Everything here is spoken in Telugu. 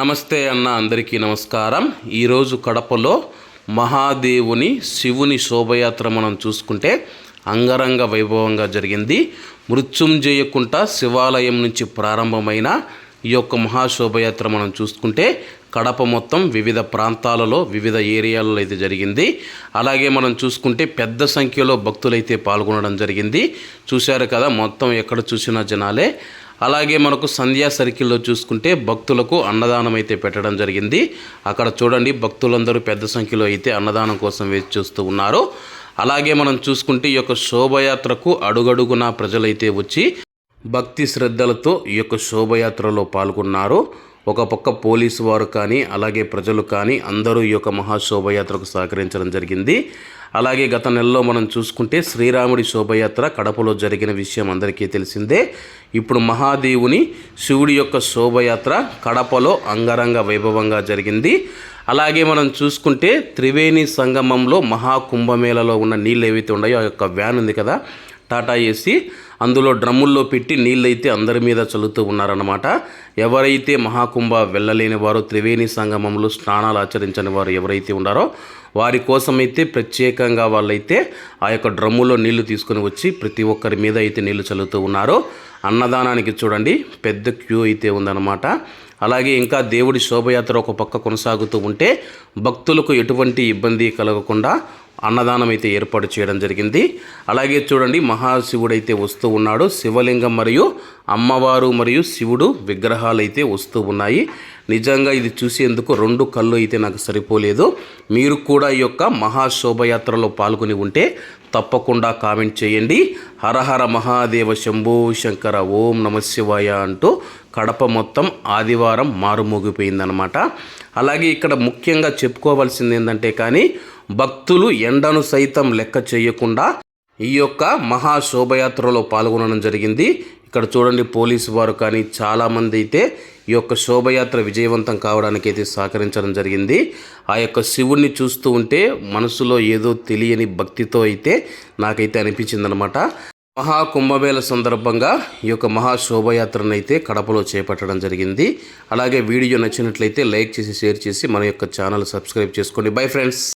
నమస్తే అన్న అందరికీ నమస్కారం. ఈరోజు కడపలో మహాదేవుని శివుని శోభయాత్ర మనం చూసుకుంటే అంగరంగ వైభవంగా జరిగింది. మృత్యుంజయకుంట శివాలయం నుంచి ప్రారంభమైన ఈ యొక్క మహాశోభయాత్ర మనం చూసుకుంటే కడప మొత్తం వివిధ ప్రాంతాలలో వివిధ ఏరియాలలో అయితే జరిగింది. అలాగే మనం చూసుకుంటే పెద్ద సంఖ్యలో భక్తులైతే పాల్గొనడం జరిగింది. చూశారు కదా మొత్తం ఎక్కడ చూసినా జనాలే. అలాగే మనకు సంధ్యా సర్కిల్లో చూసుకుంటే భక్తులకు అన్నదానం అయితే పెట్టడం జరిగింది. అక్కడ చూడండి భక్తులందరూ పెద్ద సంఖ్యలో అయితే అన్నదానం కోసం వేచి చూస్తూ ఉన్నారు. అలాగే మనం చూసుకుంటే ఈ యొక్క శోభయాత్రకు అడుగడుగున ప్రజలైతే వచ్చి భక్తి శ్రద్ధలతో ఈ యొక్క శోభయాత్రలో పాల్గొన్నారు. ఒక పక్క పోలీసు వారు కానీ అలాగే ప్రజలు కానీ అందరూ ఈ యొక్క మహాశోభయాత్రకు సహకరించడం జరిగింది. అలాగే గత నెలలో మనం చూసుకుంటే శ్రీరాముడి శోభయాత్ర కడపలో జరిగిన విషయం అందరికీ తెలిసిందే. ఇప్పుడు మహాదేవుని శివుడి యొక్క శోభయాత్ర కడపలో అంగరంగ వైభవంగా జరిగింది. అలాగే మనం చూసుకుంటే త్రివేణి సంగమంలో మహాకుంభమేళలో ఉన్న నీళ్ళు ఏవైతే ఉన్నాయో ఆ యొక్క వ్యాన్ ఉంది కదా టాటా ఏసీ. అందులో డ్రమ్ముల్లో పెట్టి నీళ్ళైతే అందరి మీద చల్లుతూ ఉన్నారన్నమాట. ఎవరైతే మహాకుంభ వెళ్ళలేని వారు త్రివేణి సంగమంలో స్నానాలు ఆచరించని వారు ఎవరైతే ఉన్నారో వారి కోసమైతే ప్రత్యేకంగా వాళ్ళైతే ఆ యొక్క డ్రమ్ములో నీళ్ళు తీసుకొని వచ్చి ప్రతి ఒక్కరి మీద అయితే నీళ్ళు చల్లుతూ ఉన్నారు. అన్నదానానికి చూడండి పెద్ద క్యూ అయితే ఉందన్నమాట. అలాగే ఇంకా దేవుడి శోభయాత్ర ఒక పక్క కొనసాగుతూ ఉంటే భక్తులకు ఎటువంటి ఇబ్బంది కలగకుండా అన్నదానం అయితే ఏర్పాటు చేయడం జరిగింది. అలాగే చూడండి మహాశివుడైతే వస్తూ ఉన్నాడు. శివలింగం మరియు అమ్మవారు మరియు శివుడు విగ్రహాలు అయితే వస్తూ ఉన్నాయి. నిజంగా ఇది చూసేందుకు రెండు కళ్ళు అయితే నాకు సరిపోలేదు. మీరు కూడా ఈ యొక్క మహాశోభయాత్రలో పాల్గొని ఉంటే తప్పకుండా కామెంట్ చేయండి. హరహర మహాదేవ శంభో శంకర ఓం నమశివాయ అంటూ కడప మొత్తం ఆదివారం మారుమోగిపోయిందనమాట అలాగే ఇక్కడ ముఖ్యంగా చెప్పుకోవాల్సింది ఏంటంటే కానీ భక్తులు ఎండను సైతం లెక్క చేయకుండా ఈ యొక్క మహా శోభయాత్రలో పాల్గొనడం జరిగింది. ఇక్కడ చూడండి పోలీసు వారు కానీ చాలామంది అయితే ఈ యొక్క శోభయాత్ర విజయవంతం కావడానికి అయితే సహకరించడం జరిగింది. ఆ యొక్క శివుణ్ణి చూస్తూ ఉంటే మనసులో ఏదో తెలియని భక్తితో అయితే నాకైతే అనిపించిందనమాట మహా కుంభమేళ సందర్భంగా ఈ యొక్క మహా శోభయాత్రను అయితే కడపలో చేపట్టడం జరిగింది. అలాగే వీడియో నచ్చినట్లయితే లైక్ చేసి షేర్ చేసి మన యొక్క ఛానల్ సబ్స్క్రైబ్ చేసుకోండి. Bye friends!